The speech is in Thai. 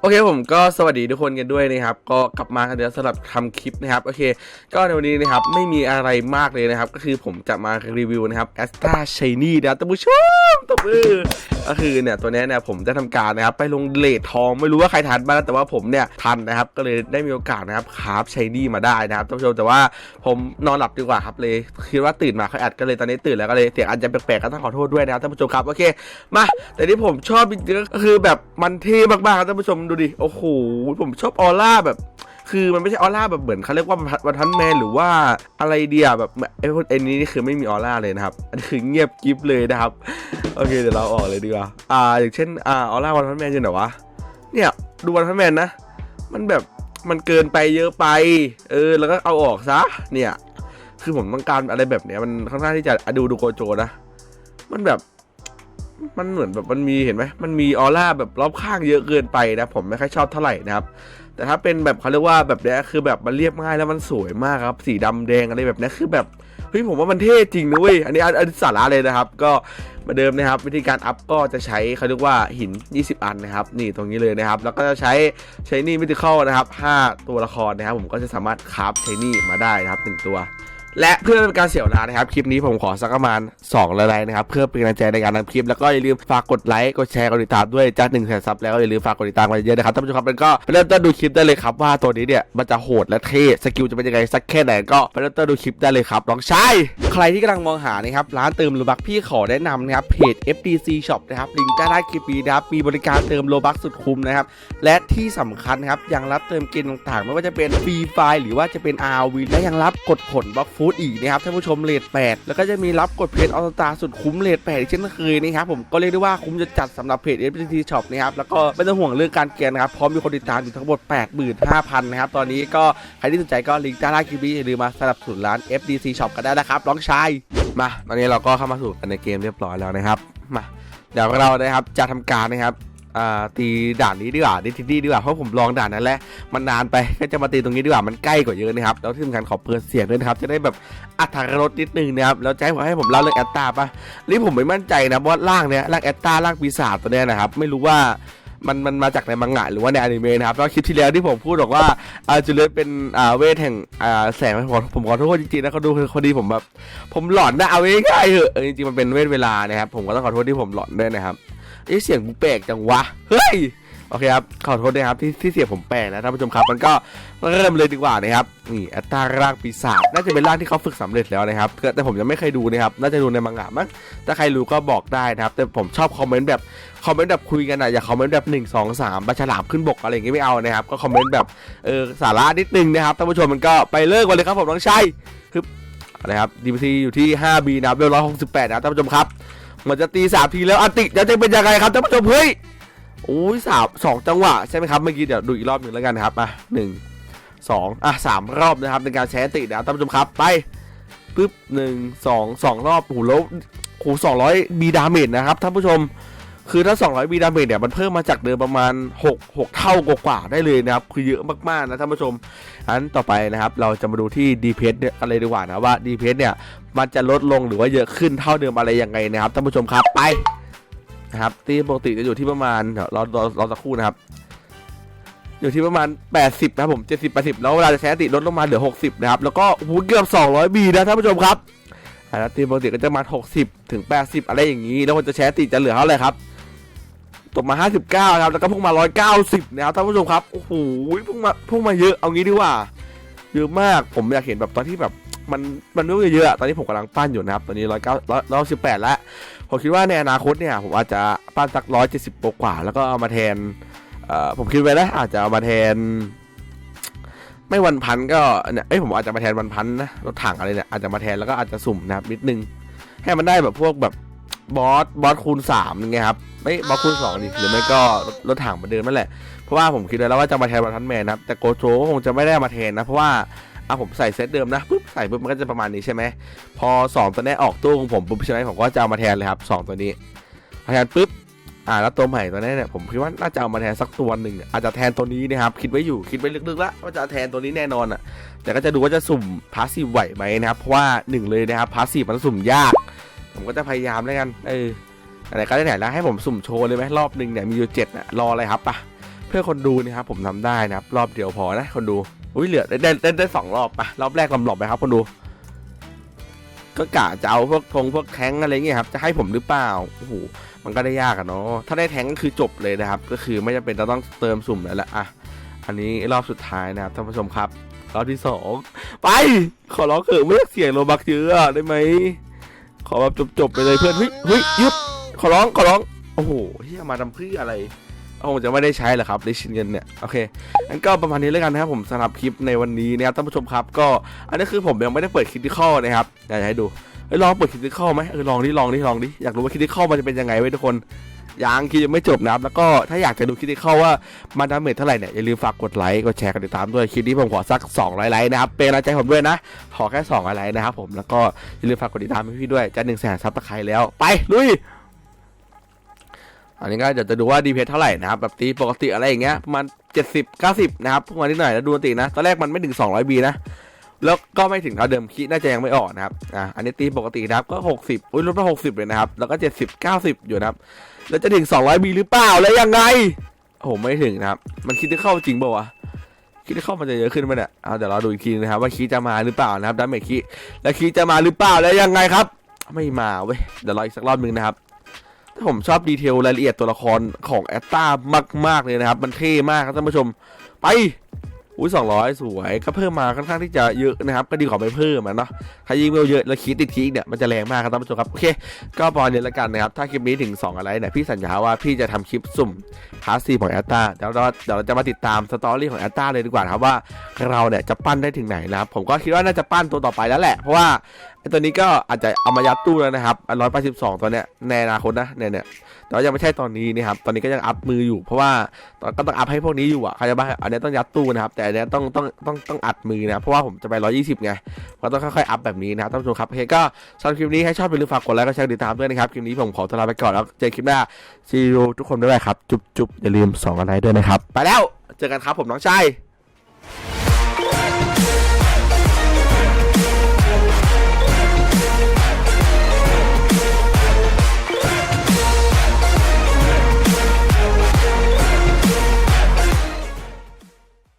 โอเคผมก็สวัสดีทุกคนกันด้วยนะครับ ก็กลับมากันเดี๋ยวสำหรับทำคลิปนะครับโอเค ก็ในวันนี้นะครับไม่มีอะไรมากเลยนะครับ ก็คือผมจะมารีวิวนะครับแอสตาชัยนี่นะท่านผู้ชมตบมือก็คือเนี่ยตัวนี้เนี่ยผมจะทำการนะครับ ไปลงเลททองไม่รู้ว่าใครทันบ้างแต่ว่าผมเนี่ยทันนะครับ ก็เลยได้มีโอกาสนะครับคราฟชัยนี่มาได้นะครับท่านผู้ชมแต่ว่าผมนอนหลับดีกว่าครับเลยคิดว่าตื่นมาเขาอัดก็เลยตอนนี้ตื่นแล้วก็เลยเสียงอาจจะแปลกๆก็ต้องขอโทษด้วยนะครับท่านผู้ชมครับโอเคมาแต่ที่ผมชอบจริงๆก็คือแบบมันเท่มากๆครับท่านผู้ชมดูดิ โอ้โห ผมชอบออร่าแบบ คือมันไม่ใช่ออร่าแบบเหมือนเขาเรียกว่าวันทันแมนหรือว่าอะไรเดียแบบไอ้พวกไอ้นี้นี่คือไม่มีออร่าเลยนะครับอันนี้คือเงียบกริฟเลยนะครับ โอเคเดี๋ยวเราออกเลยดีกว่า อ่า อย่างเช่น อ่า ออร่าวันทันแมนอยู่ไหนวะ เนี่ยดูวันทันแมนนะ มันแบบ มันเกินไปเยอะไป เออ แล้วก็เอาออกซะ เนี่ย คือผมต้องการอะไรแบบเนี้ยมันค่อนข้างที่จะอะดูดูโกโจนะ มันแบบ มันเหมือนแบบมันมีเห็นไหมมันมีออร่าแบบรอบข้างเยอะเกินไปนะ ผมไม่ค่อยชอบเท่าไหร่นะครับ แต่ถ้าเป็นแบบเขาเรียกว่าแบบเนี้ยคือแบบมันเรียบง่ายแล้วมันสวยมากครับ สีดำแดงอะไรแบบนี้คือแบบเฮ้ยผมว่ามันเท่จริงนะเว้ยอันนี้อันอันนี้สาระเลยนะครับ ก็เหมาเดิมนะครับ วิธีการอัพก็จะใช้เขาเรียกว่าหิน 20 อันนะครับ นี่ตรงนี้เลยนะครับ แล้วก็จะใช้ใช้นี่มิติเข้านะครับ 5 ตัวละครนะครับ ผมก็จะสามารถคราฟใช้นี่มาได้นะครับหนึ่งตัว และเพื่อเป็นการเสียเวลานะครับ คลิปนี้ผมขอสักประมาณ2ไลน์นะครับ เพื่อเป็นกำลังใจในการทำคลิป แล้วก็อย่าลืมฝากกดไลค์กดแชร์กดติดตามด้วยจากหนึ่งแสนซับแล้วก็อย่าลืมฝากกดติดตามกันเยอะๆนะครับท่านผู้ชมครับแล้วก็ไปเริ่มต้นดูคลิปได้เลยครับว่าตัวนี้เนี่ยมันจะโหดและเท่สกิลจะเป็นยังไงสักแค่ไหนก็ไปเริ่มต้นดูคลิปได้เลยครับน้องชายใครที่กำลังมองหานะครับร้านเติมโลบักพี่ขอแนะนำนะครับเพจ FDC Shop นะครับลิงก์ใต้ล่างคลิปนี้นะครับมีบริการเติมโลบักสุดคุ้มนะครับและที่สำคัญครับยังรับเติมเกมต่างๆ ไม่ว่าจะเป็นฟรีไฟหรือว่าจะเป็น RV และยังรับกดผลบล็อกฟูดอีกนะครับท่านผู้ชมเลท8แล้วก็จะมีรับกดเพจออสตาสุดคุ้มเลท8อีกเช่นเคยนะครับผมก็เรียกได้ว่าคุ้มจะจัดสำหรับเพจ FPT Shop นะครับแล้วก็ไม่ต้องห่วงเรื่องการเกณฑ์นะครับพร้อมมีคนติดตามอยู่ทั้งหมด 85,000 นะครับตอนนี้ก็ใครที่สนใจก็ลิงก์ใต้ล่างคลิปนี้อย่าลืมมาสนับสนุนร้าน FDC Shop กันได้นะครับน้องชายมาตอนนี้เราก็เข้ามาสู่กันในเกมเรียบร้อยแล้วนะครับมาเดี๋ยวเรานะครับจะทำการนะครับ ตีด่านนี้ดีกว่าดิทิดี้ดีกว่าเพราะผมลองด่านนั้นแล้วมันนานไปก็จะมาตีตรงนี้ดีกว่ามันใกล้กว่าเยอะนะครับแล้วที่สำคัญขอเปิดเสียงด้วยนะครับจะได้แบบอัตรารสนิดนึงนะครับแล้วจะให้ผมให้ผมเล่าเรื่องแอตตาปะนี่ผมไม่มั่นใจนะว่าร่างเนี้ยร่างแอตตาร่างปีศาจตัวเนี้ยนะครับไม่รู้ว่ามันมันมาจากในมังงะหรือว่าในอนิเมะนะครับแล้วคลิปที่แล้วที่ผมพูดบอกว่าอาจูเลสเป็นอ่าเวทแห่งอ่าแสงผมผมขอโทษจริงๆนะเขาดูคือคนดีผมแบบผมหลอนนะเอาง่ายๆเหอะจริงๆมันเป็นเวทเวลานะครับผมก็ต้องขอโทษที่ผมหลอนด้วยนะครับ เอ๊ะเสียงกูแปลกจังวะ เฮ้ย โอเคครับ ขอโทษด้วยครับที่ที่เสียงผมแปลกนะท่านผู้ชมครับ มันก็เริ่มเลยดีกว่านะครับ นี่อัตราร่างปีศาจ น่าจะเป็นร่างที่เขาฝึกสำเร็จแล้วนะครับ แต่ผมยังไม่เคยดูนะครับ น่าจะดูในมังงะมั้ง ถ้าใครรู้ก็บอกได้นะครับ แต่ผมชอบคอมเมนต์แบบคอมเมนต์แบบคุยกันอะอย่าคอมเมนต์แบบ1 2 3บัชลามขึ้นบกอะไรอย่างงี้ไม่เอานะครับ ก็คอมเมนต์แบบเออสาระนิดนึงนะครับท่านผู้ชมมันก็ไปเลิกกันเลยครับผมน้องชัยคือนะครับ DPT อยู่ที่ 5B นะครับเวลร้อยหกสิบแปดนะท่านผู้ชมครับ มือนจะตีสามทีแล้วอติจะเป็นยังไงครับท่านผู้ชมเฮ้ยโอ้ยสามสองจังหวะใช่ไหมครับเมื่อกี้เดี๋ยวดูอีกรอบหนึ่งแล้วกันนะครับอะหนึ่งสองอะสามรอบนะครับในการแชร์ตินะครับท่านผู้ชมครับไปปึ๊บหนึ่งสองสองรอบโอ้โหแล้วโอ้โหสองร้อยบีดาเมจนะครับท่านผู้ชม คือถ้า 200บีดาเมจเนี่ยมันเพิ่มมาจากเดิมประมาณ 6 6 เท่ากว่าได้เลยนะครับ คือเยอะมากๆนะท่านผู้ชมอันต่อไปนะครับ เราจะมาดูที่ DPS เนี่ยอะไรดีกว่านะว่า DPS เนี่ย มันจะลดลงหรือว่าเยอะขึ้นเท่าเดิมอะไรยังไงนะครับท่านผู้ชมครับไปนะครับตีปกติจะอยู่ที่ประมาณเรอรอรอสักครู่นะครับ อยู่ที่ประมาณ 80 นะครับผม 70 80 แล้วเวลาจะใช้ติลดลงมาเหลือ 60 นะครับ แล้วก็โอ้โหเกือบ 200 บีนะท่านผู้ชมครับอ่าแล้วตีปกติก็จะมา 60 ถึง 80 อะไรอย่างนี้ แล้วมันจะใช้ติจะเหลือเท่าไหร่ครับตกมา 59นะครับ แล้วก็พุ่งมา 190 นะครับท่านผู้ชมครับ โอ้โหพุ่งมาพุ่งมาเยอะ เอางี้ดีกว่า เยอะมาก ผมอยากเห็นแบบตอนที่แบบ มันมันไม่เยอะอะตอนนี้ผมกำลังปั้นอยู่นะครับตอนนี้109 118แปดแล้วผมคิดว่าในอนาคตเนี่ยผมอาจจะปั้นสัก170กว่า แล้วก็เอามาแทนเอ่อผมคิดไว้นะอาจจะเอามาแทน ไม่วันพันก็เนี่ยเอ้ยผมอาจจะมาแทนวันพันนะรถถังอะไรเนี่ยอาจจะมาแทนแล้วก็อาจจะสุ่มนะครับนิดนึงให้มันได้แบบพวกแบบบอสบอสคูณสามอย่างครับไม่บอสคูณสองดิหรือไม่ก็รถถังเหมือนเดิมนั่นแหละเพราะว่าผมคิดไว้แล้วว่าจะมาแทนวันทันแมนนะครับแต่โกโจก็คงจะไม่ได้มาแทนนะเพราะว่า อะผมใส่เซตเดิมนะปุ๊บใส่ปุ๊บมันก็จะประมาณนี้ใช่ไหมพอสองตัวนี้ออกตู้ของผมปุ๊บใช่ไหมผมก็จะเอามาแทนเลยครับสองตัวนี้มาแทนปุ๊บอ่าแล้วตัวใหม่ตัวนี้เนี่ยผมคิดว่าน่าจะเอามาแทนสักตัวหนึ่งอาจจะแทนตัวนี้นะครับคิดไว้อยู่คิดไว้ลึกๆแล้วว่าจะแทนตัวนี้แน่นอนอะแต่ก็จะดูว่าจะสุ่มพาสซีฟไหวไหมนะครับเพราะว่าหนึ่งเลยนะครับพาสซีฟมันสุ่มยาก ผมก็จะพยายามแล้วกันเอออะไรก็ได้ไหนแล้วให้ผมสุ่มโชว์เลยไหมรอบหนึ่งเนี่ยมีอยู่เจ็ดน่ะรออะไรครับปะเพื่อคนดูนะครับผมทำได้นะครับรอบเดียวพอนะคนดู อุ้ยเหลือได้ได้ได้ไดสองรอบปะรอบแรกลำหลบไปครับคนดูก็กะจะเอาพวกทงพวกแท้งอะไรเงี้ยครับจะให้ผมหรือเปล่าโอ้โหมันก็ได้ยากอะเนาะถ้าได้แท้งก็คือจบเลยนะครับ ก็คือไม่จำเป็นจะต้องเติมสุ่มแล้วแหละอะอันนี้รอบสุดท้ายนะครับท่านผู้ชมครับรอบที่สองไปขอร้องเถอะไม่อยากเสียงโลบักเยอะได้ไหมขอแบบจบๆไปเลยเพื่อนเฮ้ยเฮ้ยยุดขอร้องขอร้องโอ้โหเฮียมาทำเพื่ออะไร คงจะไม่ได้ใช้แหละครับได้ชิ้นเงินเนี่ยโอเคงั้นก็ประมาณนี้แล้วกันนะครับผมสำหรับคลิปในวันนี้นะครับท่านผู้ชมครับ ก็อันนี้คือผมยังไม่ได้เปิดคิดที่ข้อนะครับอยากให้ดูเอ้ยลองเปิดคิดเข้าไหมเออลองดิลองดิลองดิอยากรู้ว่าคิดเข้ามันจะเป็นยังไงไว้ทุกคนยังคิดยังไม่จบนะครับแล้วก็ถ้าอยากจะดูคิดเข้าว่ามันดาเมจเท่าไหร่เนี่ยอย่าลืมฝากกดไลค์กดแชร์กดติดตามด้วยคลิปนี้ผมขอสัก200ไลค์นะครับเป็นกำลังใจผมด้วยนะขอแค่200ไลค์นะครับผมแล้วก็อย่าลืมฝากกดติดตามพี่ด้วยจะ1นึ่งแสนซับตะไคร้แล้วไปลุย อันนี้ก็เดี๋ยวจะดูว่าดีเพเท่าไหร่นะครับแบบตีปกติอะไรอย่างเงี้ยประมาณ 70 90 นะครับพวกมันนิดหน่อยแล้วดูปกตินะ ตอนแรกมันไม่ถึง 200บีนะ แล้วก็ไม่ถึงเท่าเดิมคิดน่าจะยังไม่ออกนะครับอ่าอันนี้ตีปกตินะครับก็ 60อุ้ยลดมา60 เลยนะครับ แล้วก็ 70 90 อยู่นะครับ แล้วจะถึง 200บีหรือเปล่าแล้วยังไงโอ้โหไม่ถึงนะครับ มันคิดจะเข้าจริงเปล่าวะคิดจะเข้ามันจะเยอะขึ้นไหมเนี่ยเอาเดี๋ยวเราดูอีกทีนะครับว่าคีจะมาหรือเปล่านะครับดาเมจคีแล้วคีจะมาหรือเปล่าแล้วยังไงครับ ไม่มาเว้ยเดี๋ยวรออีกสักรอบหนึงนะครับ ผมชอบดีเทลรายละเอียดตัวละครของแอตตามาก ๆ เลยนะครับ มันเท่มากครับท่านผู้ชม ไปอุ้ยสองร้อยสวยก็เพิ่มมาค่อนข้างที่จะเยอะนะครับ ก็ดีกว่าไม่เพิ่มอะเนาะถ้ายิ่งเวลเยอะแล้วคิดติดทีเนี่ยมันจะแรงมากครับท่านผู้ชมครับ โอเค ก็พอเนี้แล้วกันนะครับ ถ้าคลิปนี้ถึง 2 อะไรเนี่ยพี่สัญญาว่าพี่จะทำคลิปสุ่มพาร์ซีของแอตตาเดี๋ยวเราเดี๋ยวเราจะมาติดตามสตอรี่ของแอตตาเลยดีกว่าครับว่าเราเนี่ยจะปั้นได้ถึงไหนนะครับผมก็คิดว่าน่าจะปั้นตัวต่อไปแล้วแหละเพราะว่า ตัวนี้ก็อาจจะเอามายัดตู้แล้วนะครับร้อยแปดสิบสองตัวเนี้ยในอนาคตนะเนี่ยเนี่ยแต่ว่ายังไม่ใช่ตอนนี้นะครับ ตอนนี้ก็ยังอัพมืออยู่เพราะว่าตอนก็ต้องอัพให้พวกนี้อยู่อะใครจะบ้าอันนี้ต้องยัดตู้นะครับ แต่อันนี้ต้องต้องต้องต้องอัดมือนะ เพราะว่าผมจะไป120ไง ก็ต้องค่อยๆอัพแบบนี้นะครับท่านผู้ชมครับโอเคก็สำหรับคลิปนี้ให้ชอบอย่าลืมฝากกดไลค์กดแชร์ติดตามด้วยนะครับ คลิปนี้ผมขอตัวลาไปก่อนแล้วเจอคลิปหน้าซีโร่ทุกคนด้วยครับ จุ๊บจุ๊บอย่าลืม2อะไรด้วยนะครับ ไปแล้ว เจอกันครับผมน้องชาย